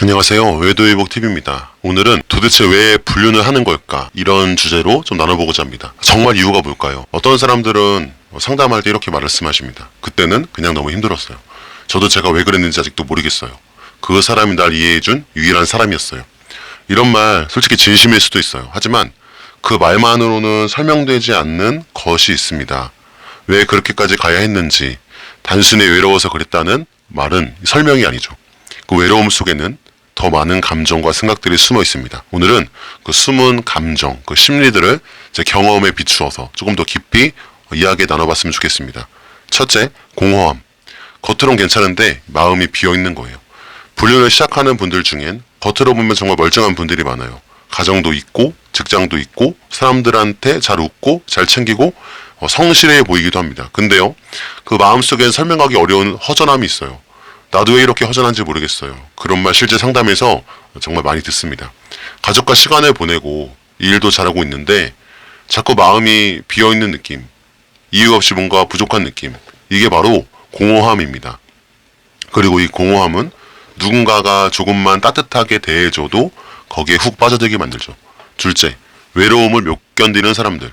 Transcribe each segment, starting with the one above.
안녕하세요. 외도회복TV입니다. 오늘은 도대체 왜 불륜을 하는 걸까? 이런 주제로 좀 나눠보고자 합니다. 정말 이유가 뭘까요? 어떤 사람들은 상담할 때 이렇게 말씀하십니다. 그때는 그냥 너무 힘들었어요. 저도 제가 왜 그랬는지 아직도 모르겠어요. 그 사람이 날 이해해준 유일한 사람이었어요. 이런 말 솔직히 진심일 수도 있어요. 하지만 그 말만으로는 설명되지 않는 것이 있습니다. 왜 그렇게까지 가야 했는지 단순히 외로워서 그랬다는 말은 설명이 아니죠. 그 외로움 속에는 더 많은 감정과 생각들이 숨어 있습니다. 오늘은 그 숨은 감정, 그 심리들을 제 경험에 비추어서 조금 더 깊이 이야기 나눠봤으면 좋겠습니다. 첫째, 공허함. 겉으론 괜찮은데 마음이 비어 있는 거예요. 불륜을 시작하는 분들 중엔 겉으로 보면 정말 멀쩡한 분들이 많아요. 가정도 있고 직장도 있고 사람들한테 잘 웃고 잘 챙기고 어, 성실해 보이기도 합니다. 근데요, 그 마음속엔 설명하기 어려운 허전함이 있어요. 나도 왜 이렇게 허전한지 모르겠어요. 그런 말 실제 상담에서 정말 많이 듣습니다. 가족과 시간을 보내고 일도 잘하고 있는데 자꾸 마음이 비어 있는 느낌, 이유 없이 뭔가 부족한 느낌. 이게 바로 공허함입니다. 그리고 이 공허함은 누군가가 조금만 따뜻하게 대해줘도 거기에 훅 빠져들게 만들죠. 둘째, 외로움을 못 견디는 사람들.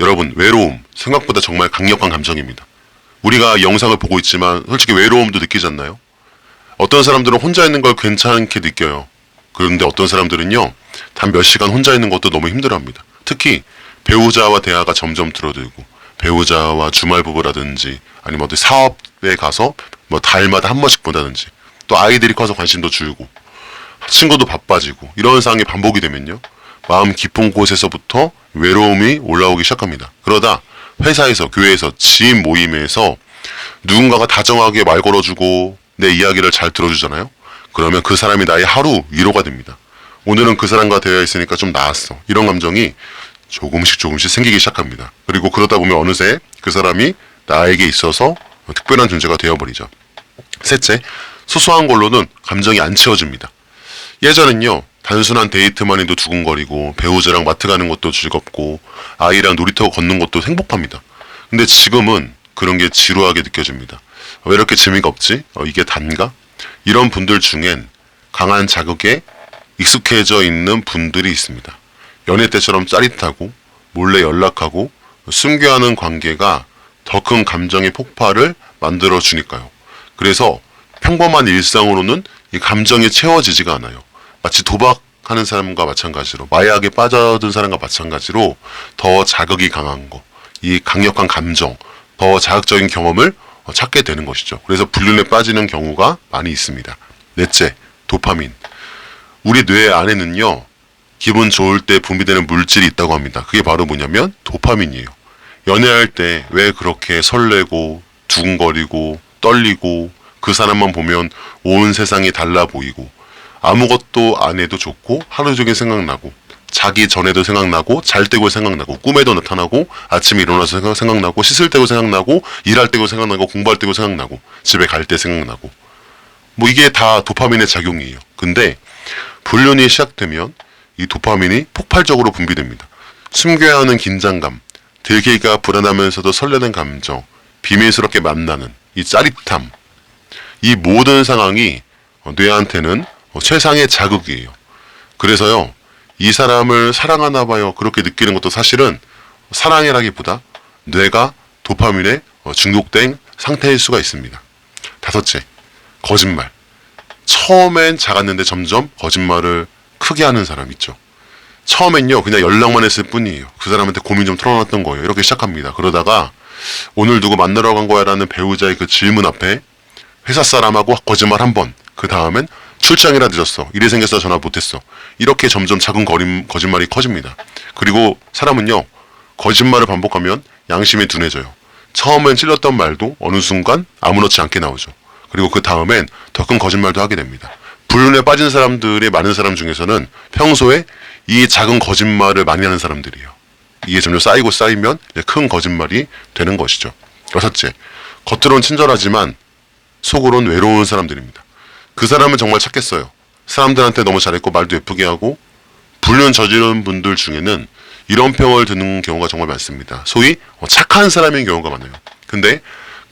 여러분, 외로움 생각보다 정말 강력한 감정입니다. 우리가 영상을 보고 있지만 솔직히 외로움도 느끼지 않나요? 어떤 사람들은 혼자 있는 걸 괜찮게 느껴요. 그런데 어떤 사람들은요, 단 몇 시간 혼자 있는 것도 너무 힘들어합니다. 특히 배우자와 대화가 점점 줄어들고 배우자와 주말 부부라든지 아니면 어디 사업에 가서 뭐 달마다 한 번씩 본다든지 또 아이들이 커서 관심도 줄고 친구도 바빠지고 이런 상황이 반복이 되면요 마음 깊은 곳에서부터 외로움이 올라오기 시작합니다. 그러다 회사에서 교회에서 지인 모임에서 누군가가 다정하게 말 걸어주고 내 이야기를 잘 들어주잖아요. 그러면 그 사람이 나의 하루 위로가 됩니다. 오늘은 그 사람과 대화 있으니까 좀 나았어. 이런 감정이 조금씩 조금씩 생기기 시작합니다. 그리고 그러다 보면 어느새 그 사람이 나에게 있어서 특별한 존재가 되어버리죠. 셋째, 소소한 걸로는 감정이 안 채워집니다. 예전엔요, 단순한 데이트만 해도 두근거리고, 배우자랑 마트 가는 것도 즐겁고, 아이랑 놀이터 걷는 것도 행복합니다. 근데 지금은 그런 게 지루하게 느껴집니다. 왜 이렇게 재미가 없지? 어, 이게 단가? 이런 분들 중엔 강한 자극에 익숙해져 있는 분들이 있습니다. 연애 때처럼 짜릿하고, 몰래 연락하고, 숨겨 하는 관계가 더 큰 감정의 폭발을 만들어 주니까요. 그래서 평범한 일상으로는 이 감정이 채워지지가 않아요. 마치 도박하는 사람과 마찬가지로 마약에 빠져든 사람과 마찬가지로 더 자극이 강한 거, 이 강력한 감정, 더 자극적인 경험을 어, 찾게 되는 것이죠. 그래서 불륜에 빠지는 경우가 많이 있습니다. 넷째, 도파민. 우리 뇌 안에는요, 기분 좋을 때 분비되는 물질이 있다고 합니다. 그게 바로 뭐냐면 도파민이에요. 연애할 때 왜 그렇게 설레고 두근거리고 떨리고 그 사람만 보면 온 세상이 달라 보이고 아무것도 안 해도 좋고 하루 종일 생각나고 자기 전에도 생각나고 잘 때고 생각나고 꿈에도 나타나고 아침에 일어나서 생각- 생각나고 씻을 때고 생각나고 일할 때고 생각나고 공부할 때고 생각나고 집에 갈 때 생각나고 뭐 이게 다 도파민의 작용이에요. 근데 불륜이 시작되면 이 도파민이 폭발적으로 분비됩니다. 숨겨야 하는 긴장감, 들기가 불안하면서도 설레는 감정, 비밀스럽게 만나는 이 짜릿함, 이 모든 상황이 어, 뇌한테는 어, 최상의 자극이에요. 그래서요, 이 사람을 사랑하나 봐요. 그렇게 느끼는 것도 사실은 사랑이라기보다 뇌가 도파민에 어, 중독된 상태일 수가 있습니다. 다섯째, 거짓말. 처음엔 작았는데 점점 거짓말을 크게 하는 사람 있죠. 처음엔요, 그냥 연락만 했을 뿐이에요. 그 사람한테 고민 좀 털어놨던 거예요. 이렇게 시작합니다. 그러다가 오늘 누구 만나러 간 거야 라는 배우자의 그 질문 앞에 회사 사람하고 거짓말 한 번, 그 다음엔 출장이라 늦었어. 일이 생겨서 전화 못했어. 이렇게 점점 작은 거림, 거짓말이 커집니다. 그리고 사람은요, 거짓말을 반복하면 양심이 둔해져요. 처음엔 찔렀던 말도 어느 순간 아무렇지 않게 나오죠. 그리고 그 다음엔 더 큰 거짓말도 하게 됩니다. 불륜에 빠진 사람들이 많은 사람 중에서는 평소에 이 작은 거짓말을 많이 하는 사람들이에요. 이게 점점 쌓이고 쌓이면 큰 거짓말이 되는 것이죠. 여섯째, 겉으론 친절하지만 속으론 외로운 사람들입니다. 그 사람은 정말 착했어요. 사람들한테 너무 잘했고 말도 예쁘게 하고 불륜 저지른 분들 중에는 이런 평을 듣는 경우가 정말 많습니다. 소위 어, 착한 사람인 경우가 많아요. 근데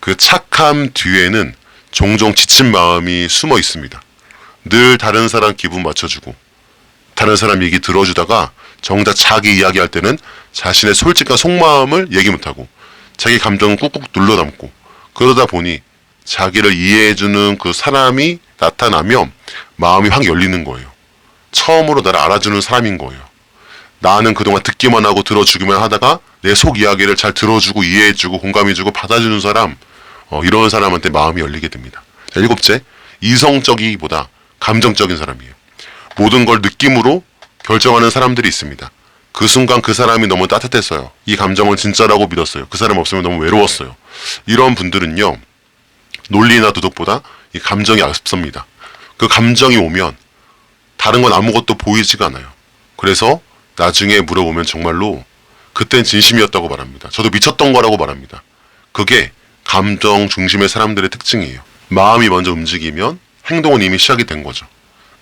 그 착함 뒤에는 종종 지친 마음이 숨어 있습니다. 늘 다른 사람 기분 맞춰주고 다른 사람 얘기 들어주다가 정작 자기 이야기할 때는 자신의 솔직한 속마음을 얘기 못하고 자기 감정을 꾹꾹 눌러 담고 그러다 보니 자기를 이해해주는 그 사람이 나타나면 마음이 확 열리는 거예요. 처음으로 나를 알아주는 사람인 거예요. 나는 그동안 듣기만 하고 들어주기만 하다가 내 속 이야기를 잘 들어주고 이해해주고 공감해주고 받아주는 사람, 어, 이런 사람한테 마음이 열리게 됩니다. 자, 일곱째, 이성적이기보다 감정적인 사람이에요. 모든 걸 느낌으로 결정하는 사람들이 있습니다. 그 순간 그 사람이 너무 따뜻했어요. 이 감정을 진짜라고 믿었어요. 그 사람 없으면 너무 외로웠어요. 이런 분들은요, 논리나 도덕보다 이 감정이 앞섭니다. 그 감정이 오면 다른 건 아무것도 보이지가 않아요. 그래서 나중에 물어보면 정말로 그땐 진심이었다고 말합니다. 저도 미쳤던 거라고 말합니다. 그게 감정 중심의 사람들의 특징이에요. 마음이 먼저 움직이면 행동은 이미 시작이 된 거죠.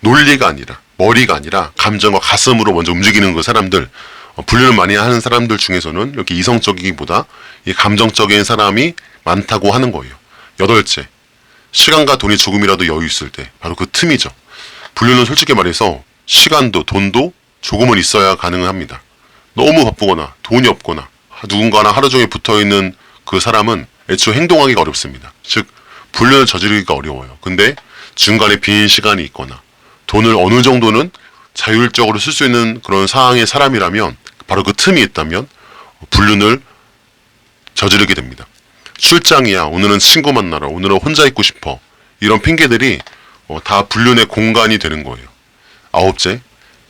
논리가 아니라 머리가 아니라 감정과 가슴으로 먼저 움직이는 그 사람들 어, 분류를 많이 하는 사람들 중에서는 이렇게 이성적이기보다 이 감정적인 사람이 많다고 하는 거예요. 여덟째, 시간과 돈이 조금이라도 여유 있을 때 바로 그 틈이죠. 분류는 솔직히 말해서 시간도 돈도 조금은 있어야 가능합니다. 너무 바쁘거나 돈이 없거나 누군가랑 하루 종일 붙어 있는 그 사람은 애초에 행동하기가 어렵습니다. 즉 분류를 저지르기가 어려워요. 근데 중간에 빈 시간이 있거나 돈을 어느 정도는 자율적으로 쓸 수 있는 그런 상황의 사람이라면 바로 그 틈이 있다면 불륜을 저지르게 됩니다. 출장이야. 오늘은 친구 만나러. 오늘은 혼자 있고 싶어. 이런 핑계들이 어, 다 불륜의 공간이 되는 거예요. 아홉째,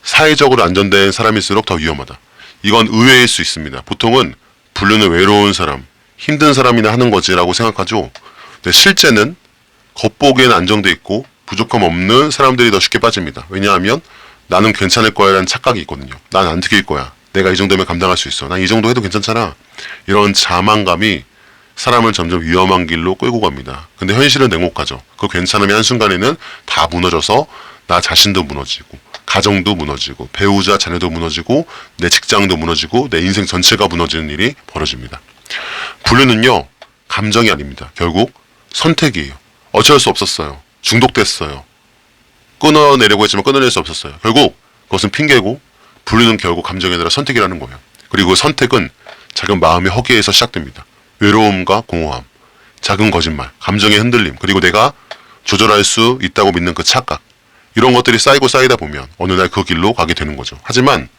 사회적으로 안전된 사람일수록 더 위험하다. 이건 의외일 수 있습니다. 보통은 불륜은 외로운 사람, 힘든 사람이나 하는 거지라고 생각하죠. 근데 실제는 겉보기에는 안정돼 있고 부족함 없는 사람들이 더 쉽게 빠집니다. 왜냐하면 나는 괜찮을 거야라는 착각이 있거든요. 난안 틀릴 거야. 내가 이 정도면 감당할 수 있어. 난 이 정도 해도 괜찮잖아. 이런 자만감이 사람을 점점 위험한 길로 끌고 갑니다. 근데 현실은 냉혹하죠. 그 괜찮음이 한순간에는 다 무너져서 나 자신도 무너지고 가정도 무너지고 배우자 자녀도 무너지고 내 직장도 무너지고 내 인생 전체가 무너지는 일이 벌어집니다. 불륜은요 감정이 아닙니다. 결국 선택이에요. 어쩔 수 없었어요. 중독됐어요. 끊어내려고 했지만 끊어낼 수 없었어요. 결국 그것은 핑계고 불륜은 결국 감정이 아니라 선택이라는 거예요. 그리고 그 선택은 작은 마음의 허기에서 시작됩니다. 외로움과 공허함, 작은 거짓말, 감정의 흔들림, 그리고 내가 조절할 수 있다고 믿는 그 착각. 이런 것들이 쌓이고 쌓이다 보면 어느 날 그 길로 가게 되는 거죠. 하지만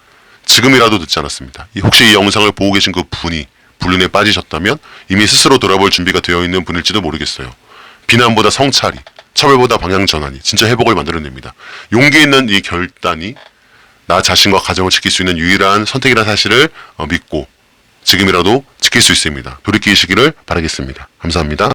지금이라도 늦지 않았습니다. 이- 혹시 이 영상을 보고 계신 그 분이 불륜에 빠지셨다면 이미 스스로 돌아볼 준비가 되어 있는 분일지도 모르겠어요. 비난보다 성찰이, 차별보다 방향 전환이 진짜 회복을 만들어냅니다. 용기 있는 이 결단이 나 자신과 가정을 지킬 수 있는 유일한 선택이라는 사실을 어, 믿고 지금이라도 지킬 수 있습니다. 돌이키시기를 바라겠습니다. 감사합니다.